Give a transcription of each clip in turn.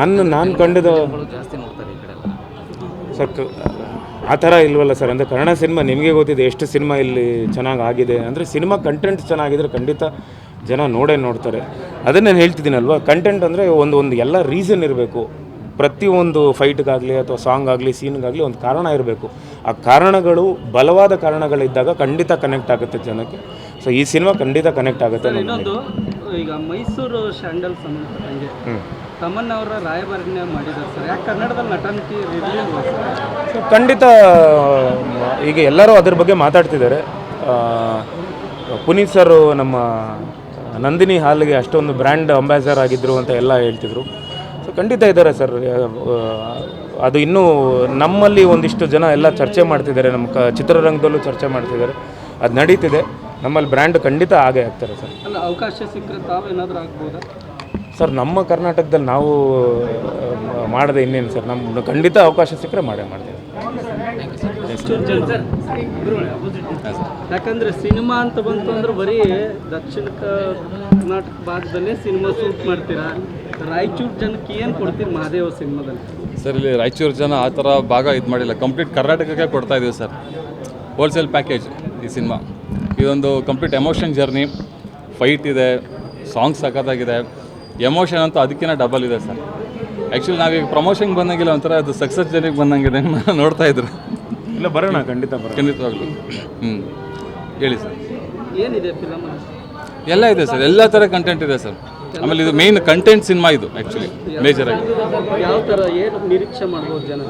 ನಾನು ನಾನು ಕಂಡಿದ್ದು ಜಾಸ್ತಿ ನೋಡ್ತಾರೆ ಈ ಕಡೆ ಸರ್ ಆ ಥರ ಇಲ್ವಲ್ಲ ಸರ್? ಅಂದರೆ ಕನ್ನಡ ಸಿನಿಮಾ ನಿಮಗೆ ಗೊತ್ತಿದೆ ಎಷ್ಟು ಸಿನಿಮಾ ಇಲ್ಲಿ ಚೆನ್ನಾಗಿ ಆಗಿದೆ. ಅಂದರೆ ಸಿನಿಮಾ ಕಂಟೆಂಟ್ ಚೆನ್ನಾಗಿದ್ರೆ ಖಂಡಿತ ಜನ ನೋಡೇ ನೋಡ್ತಾರೆ. ಅದನ್ನು ನಾನು ಹೇಳ್ತಿದ್ದೀನಲ್ವ? ಕಂಟೆಂಟ್ ಅಂದರೆ ಒಂದು ಒಂದು ಎಲ್ಲ ರೀಸನ್ ಇರಬೇಕು. ಪ್ರತಿಯೊಂದು ಫೈಟ್ಗಾಗಲಿ ಅಥವಾ ಸಾಂಗ್ ಆಗಲಿ ಸೀನ್ಗಾಗಲಿ ಒಂದು ಕಾರಣ ಇರಬೇಕು. ಆ ಕಾರಣಗಳು ಬಲವಾದ ಕಾರಣಗಳಿದ್ದಾಗ ಖಂಡಿತ ಕನೆಕ್ಟ್ ಆಗುತ್ತೆ ಜನಕ್ಕೆ. ಸೊ ಈ ಸಿನಿಮಾ ಖಂಡಿತ ಕನೆಕ್ಟ್ ಆಗುತ್ತೆ ಈಗ ಮೈಸೂರು ಸ್ಯಾಂಡಲ್ ಸಂಬಂಧಪಟ್ಟಂಗೆ ತಮ್ಮನ್ನ ಅವರ ರಾಯಭಾರಿನ ಮಾಡಿದ್ದಾರೆ ಸರ್. ಯಾಕೆ ಕನ್ನಡದಲ್ಲಿ ನಟನಟಿ ಸೊ ಖಂಡಿತ ಈಗ ಎಲ್ಲರೂ ಅದ್ರ ಬಗ್ಗೆ ಮಾತಾಡ್ತಿದ್ದಾರೆ. ಪುನೀತ್ ಸರ್ ನಮ್ಮ ನಂದಿನಿ ಹಾಲ್ಗೆ ಅಷ್ಟೊಂದು ಬ್ರ್ಯಾಂಡ್ ಅಂಬಾಸಿಡರ್ ಆಗಿದ್ದರು ಅಂತ ಎಲ್ಲ ಹೇಳ್ತಿದ್ರು. ಸೊ ಖಂಡಿತ ಇದ್ದಾರೆ ಸರ್. ಅದು ಇನ್ನೂ ನಮ್ಮಲ್ಲಿ ಒಂದಿಷ್ಟು ಜನ ಎಲ್ಲ ಚರ್ಚೆ ಮಾಡ್ತಿದ್ದಾರೆ. ನಮ್ಮ ಕ ಚಿತ್ರರಂಗದಲ್ಲೂ ಚರ್ಚೆ ಮಾಡ್ತಿದ್ದಾರೆ. ಅದು ನಡೀತಿದೆ. ನಮ್ಮಲ್ಲಿ ಬ್ರ್ಯಾಂಡ್ ಖಂಡಿತ ಆಗೇ ಆಗ್ತಾರೆ ಸರ್. ಅಲ್ಲ ಅವಕಾಶ ಸಿಕ್ಕರೆ ತಾವೇನಾದರೂ ಆಗ್ಬೋದಾ? ಸರ್ ನಮ್ಮ ಕರ್ನಾಟಕದಲ್ಲಿ ನಾವು ಮಾಡದೆ ಇನ್ನೇನು ಸರ್? ನಮ್ಮ ಖಂಡಿತ ಅವಕಾಶ ಸಿಕ್ಕರೆ ಮಾಡೇ ಮಾಡ್ತೀವಿ. ಯಾಕಂದ್ರೆ ಸಿನಿಮಾ ಅಂತ ಬಂತು ಅಂದ್ರೆ ಬರೀ ದಕ್ಷಿಣ ಕರ್ನಾಟಕ ಭಾಗದಲ್ಲೇ ಸಿನಿಮಾ ಶೂಟ್ ಮಾಡ್ತೀರಾ? ರಾಯಚೂರು ಜನಕ್ಕೆ ಏನು ಕೊಡ್ತೀರಿ ಮಹಾದೇವ ಸಿನಿಮಾದಲ್ಲಿ? ಸರ್ ಇಲ್ಲಿ ರಾಯಚೂರು ಜನ ಆ ಥರ ಭಾಗ ಇದು ಮಾಡಿಲ್ಲ. ಕಂಪ್ಲೀಟ್ ಕರ್ನಾಟಕಕ್ಕೆ ಕೊಡ್ತಾ ಇದೀವಿ ಸರ್. ಹೋಲ್ಸೇಲ್ ಪ್ಯಾಕೇಜ್ ಈ ಸಿನಿಮಾ. ಇದೊಂದು ಕಂಪ್ಲೀಟ್ ಎಮೋಷನ್ ಜರ್ನಿ ಫೈಟ್ ಇದೆ ಸಾಂಗ್ಸ್ ಸಖತ್ತಾಗಿದೆ. ಎಮೋಷನ್ ಅಂತೂ ಅದಕ್ಕಿಂತ ಡಬಲ್ ಇದೆ ಸರ್. ಆ್ಯಕ್ಚುಲಿ ನಾವೀಗ ಪ್ರಮೋಷನ್ಗೆ ಬಂದಂಗಿಲ್ಲ ಒಂಥರ ಅದು ಸಕ್ಸಸ್ ಜನಕ್ಕೆ ಬಂದಂಗಿದೆ ನೋಡ್ತಾ ಇದ್ರು. ಇಲ್ಲ ಬರೋಣ ಖಂಡಿತ ಬರೋಣ. ಖಂಡಿತವಾಗ್ಲು. ಹ್ಞೂ ಹೇಳಿ ಸರ್. ಏನಿದೆ ಎಲ್ಲ ಇದೆ ಸರ್. ಎಲ್ಲ ಥರ ಕಂಟೆಂಟ್ ಇದೆ ಸರ್. ಆಮೇಲೆ ಇದು ಮೇನ್ ಕಂಟೆಂಟ್ ಸಿನಿಮಾ ಇದು ಆ್ಯಕ್ಚುಲಿ ಮೇಜರ್ ಆಗಿ. ಯಾವ ಥರ ಏನು ನಿರೀಕ್ಷೆ ಮಾಡ್ಬೋದು ಜನ?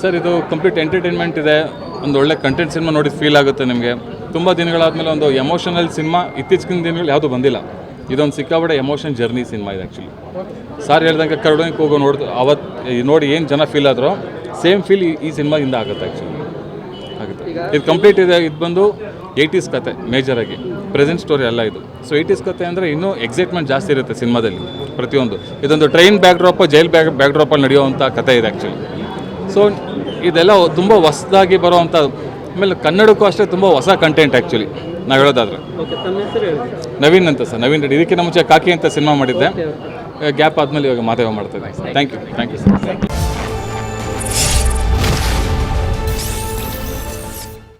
ಸರ್ ಇದು ಕಂಪ್ಲೀಟ್ ಎಂಟರ್ಟೈನ್ಮೆಂಟ್ ಇದೆ. ಒಂದು ಒಳ್ಳೆ ಕಂಟೆಂಟ್ ಸಿನಿಮಾ ನೋಡಿ ಫೀಲ್ ಆಗುತ್ತೆ ನಿಮಗೆ. ತುಂಬ ದಿನಗಳಾದಮೇಲೆ ಒಂದು ಎಮೋಷನಲ್ ಸಿನಿಮಾ ಇತ್ತೀಚಿನ ದಿನಗಳು ಯಾವುದೂ ಬಂದಿಲ್ಲ. ಇದೊಂದು ಸಿಕ್ಕಾಬಡೆ ಎಮೋಷನ್ ಜರ್ನಿ ಸಿನಿಮಾ ಇದೆ ಆ್ಯಕ್ಚುಲಿ ಸಾರ್ ಹೇಳ್ದಂಗೆ ಕರ್ಡೋಂಗೆ ಹೋಗೋ ನೋಡ್ತು ಅವತ್ತು ನೋಡಿ ಏನು ಜನ ಫೀಲ್ ಆದರೂ ಸೇಮ್ ಫೀಲ್ ಈ ಸಿನಿಮಾದಿಂದ ಆಗುತ್ತೆ ಆ್ಯಕ್ಚುಲಿ ಆಗುತ್ತೆ. ಇದು ಕಂಪ್ಲೀಟ್ ಇದೆ ಇದು ಬಂದು ಏಯ್ಟೀಸ್ ಕತೆ ಮೇಜರಾಗಿ ಪ್ರೆಸೆಂಟ್ ಸ್ಟೋರಿ ಅಲ್ಲ ಇದು. ಸೊ ಏಯ್ಟೀಸ್ ಕತೆ ಅಂದರೆ ಇನ್ನೂ ಎಕ್ಸೈಟ್ಮೆಂಟ್ ಜಾಸ್ತಿ ಇರುತ್ತೆ ಸಿನಿಮಾದಲ್ಲಿ ಪ್ರತಿಯೊಂದು. ಇದೊಂದು train backdrop jail back back ಡ್ರಾಪಲ್ಲಿ ನಡೆಯುವಂಥ ಕತೆ ಇದೆ ಆ್ಯಕ್ಚುಲಿ ಸೊ ಇದೆಲ್ಲ ತುಂಬ ಹೊಸದಾಗಿ ಬರೋವಂಥ ಆಮೇಲೆ ಕನ್ನಡಕ್ಕೂ ಅಷ್ಟೇ ತುಂಬ ಹೊಸ ಕಂಟೆಂಟ್ ಆ್ಯಕ್ಚುಲಿ ನಾವು ಹೇಳೋದಾದ್ರೆ ನವೀನ್ ಅಂತ ಸರ್ ನವೀನ್ ರೆಡ್ಡಿ. ಇದಕ್ಕಿಂತ ಮುಂಚೆ ಕಾಕಿ ಅಂತ ಸಿನಿಮಾ ಮಾಡಿದ್ದೆ. ಗ್ಯಾಪ್ ಆದಮೇಲೆ ಇವಾಗ ಮಾದೇವ ಮಾಡ್ತಾ ಇದ್ದೀನಿ. Thank you thank you sir